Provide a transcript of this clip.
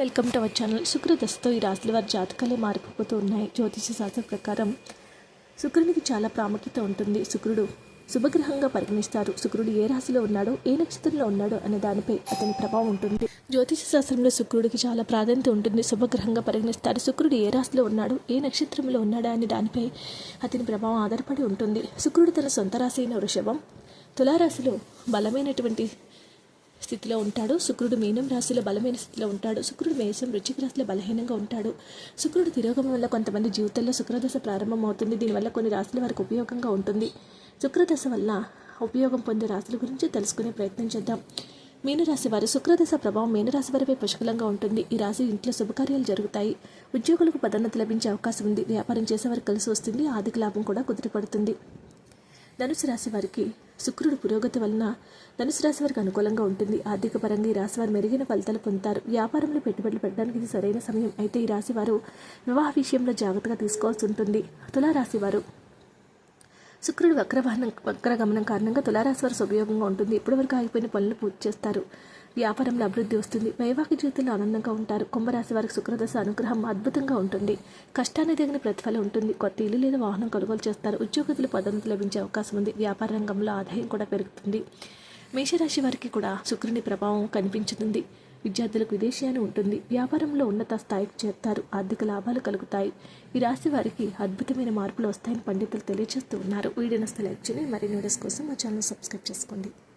Welcome to our channel. శుక్రదశతో ఈ రాశుల వారి జాతకాలే మారిపోతూ ఉన్నాయి జ్యోతిష శాస్త్ర ప్రకారం శుక్రునికి చాలా ప్రాముఖ్యత ఉంటుంది. శుక్రుడు శుభగ్రహంగా పరిగణిస్తారు. శుక్రుడు ఏ రాశిలో ఉన్నాడో ఏ నక్షత్రంలో ఉన్నాడో అనే దానిపై అతని ప్రభావం ఉంటుంది. జ్యోతిష శాస్త్రంలో శుక్రుడికి చాలా ప్రాధాన్యత ఉంటుంది. శుభగ్రహంగా పరిగణిస్తారు. శుక్రుడు ఏ రాశిలో ఉన్నాడు ఏ నక్షత్రంలో ఉన్నాడా అనే దానిపై అతని ప్రభావం ఆధారపడి ఉంటుంది. శుక్రుడు తన సొంత రాశి అయిన వృషభం తులారాశిలో బలమైనటువంటి స్థితిలో ఉంటాడు. శుక్రుడు మీనం రాశిలో బలమైన స్థితిలో ఉంటాడు. శుక్రుడు మేషం వృశ్చిక రాశిలో బలహీనంగా ఉంటాడు. శుక్రుడు తిరోగమం వల్ల కొంతమంది జీవితంలో శుక్రదశ ప్రారంభమవుతుంది. దీనివల్ల కొన్ని రాశుల వారికి ఉపయోగంగా ఉంటుంది. శుక్రదశ వల్ల ఉపయోగం పొందే రాశుల గురించి తెలుసుకునే ప్రయత్నం చేద్దాం. మీనరాశి వారు శుక్రదశ ప్రభావం మీనరాశి వారిపై పుష్కలంగా ఉంటుంది. ఈ రాశి ఇంట్లో శుభకార్యాలు జరుగుతాయి. ఉద్యోగులకు పదోన్నతి లభించే అవకాశం ఉంది. వ్యాపారం చేసేవారికి కలిసి వస్తుంది. ఆర్థిక లాభం కూడా కుదిరిపడుతుంది ధనుసు రాశి వారికి శుక్రుడు పురోగతి వలన ధనుసు రాశి వారికి అనుకూలంగా ఉంటుంది. ఆర్థిక పరంగా ఈ రాశి వారు మెరుగైన ఫలితాలు పొందుతారు. వ్యాపారంలో పెట్టుబడులు పెట్టడానికి ఇది సరైన సమయం. అయితే ఈ రాశి వారు వివాహ విషయంలో జాగ్రత్తగా తీసుకోవాల్సి ఉంటుంది. తులారాశి వారు శుక్రుడు వక్రవాహనం వక్రగమనం కారణంగా తులారాశి వారు ఉపయోగంగా ఉంటుంది. ఇప్పటివరకు ఆగిపోయిన పనులు పూర్తి చేస్తారు. వ్యాపారంలో అభివృద్ధి వస్తుంది. వైవాహిక జీవితంలో ఆనందంగా ఉంటారు. కుంభరాశి వారికి శుక్రదశ అనుగ్రహం అద్భుతంగా ఉంటుంది. కష్టాన్ని తగిన ప్రతిఫలం ఉంటుంది. కొత్త ఇల్లు లేదా వాహనం కొనుగోలు చేస్తారు. ఉద్యోగులు పదోన్నతి లభించే అవకాశం ఉంది. వ్యాపార రంగంలో ఆదాయం కూడా పెరుగుతుంది. మేషరాశి వారికి కూడా శుక్రుని ప్రభావం కనిపించుతుంది. విద్యార్థులకు విదేశీయాన్ని ఉంటుంది. వ్యాపారంలో ఉన్నత స్థాయికి చేరుతారు. ఆర్థిక లాభాలు కలుగుతాయి. ఈ రాశి వారికి అద్భుతమైన మార్పులు వస్తాయని పండితులు తెలియజేస్తూ ఉన్నారు. వీడియో నస్తే చేయండి. మరిన్ని వీడియోస్ కోసం మా ఛానల్ సబ్స్క్రైబ్ చేసుకోండి.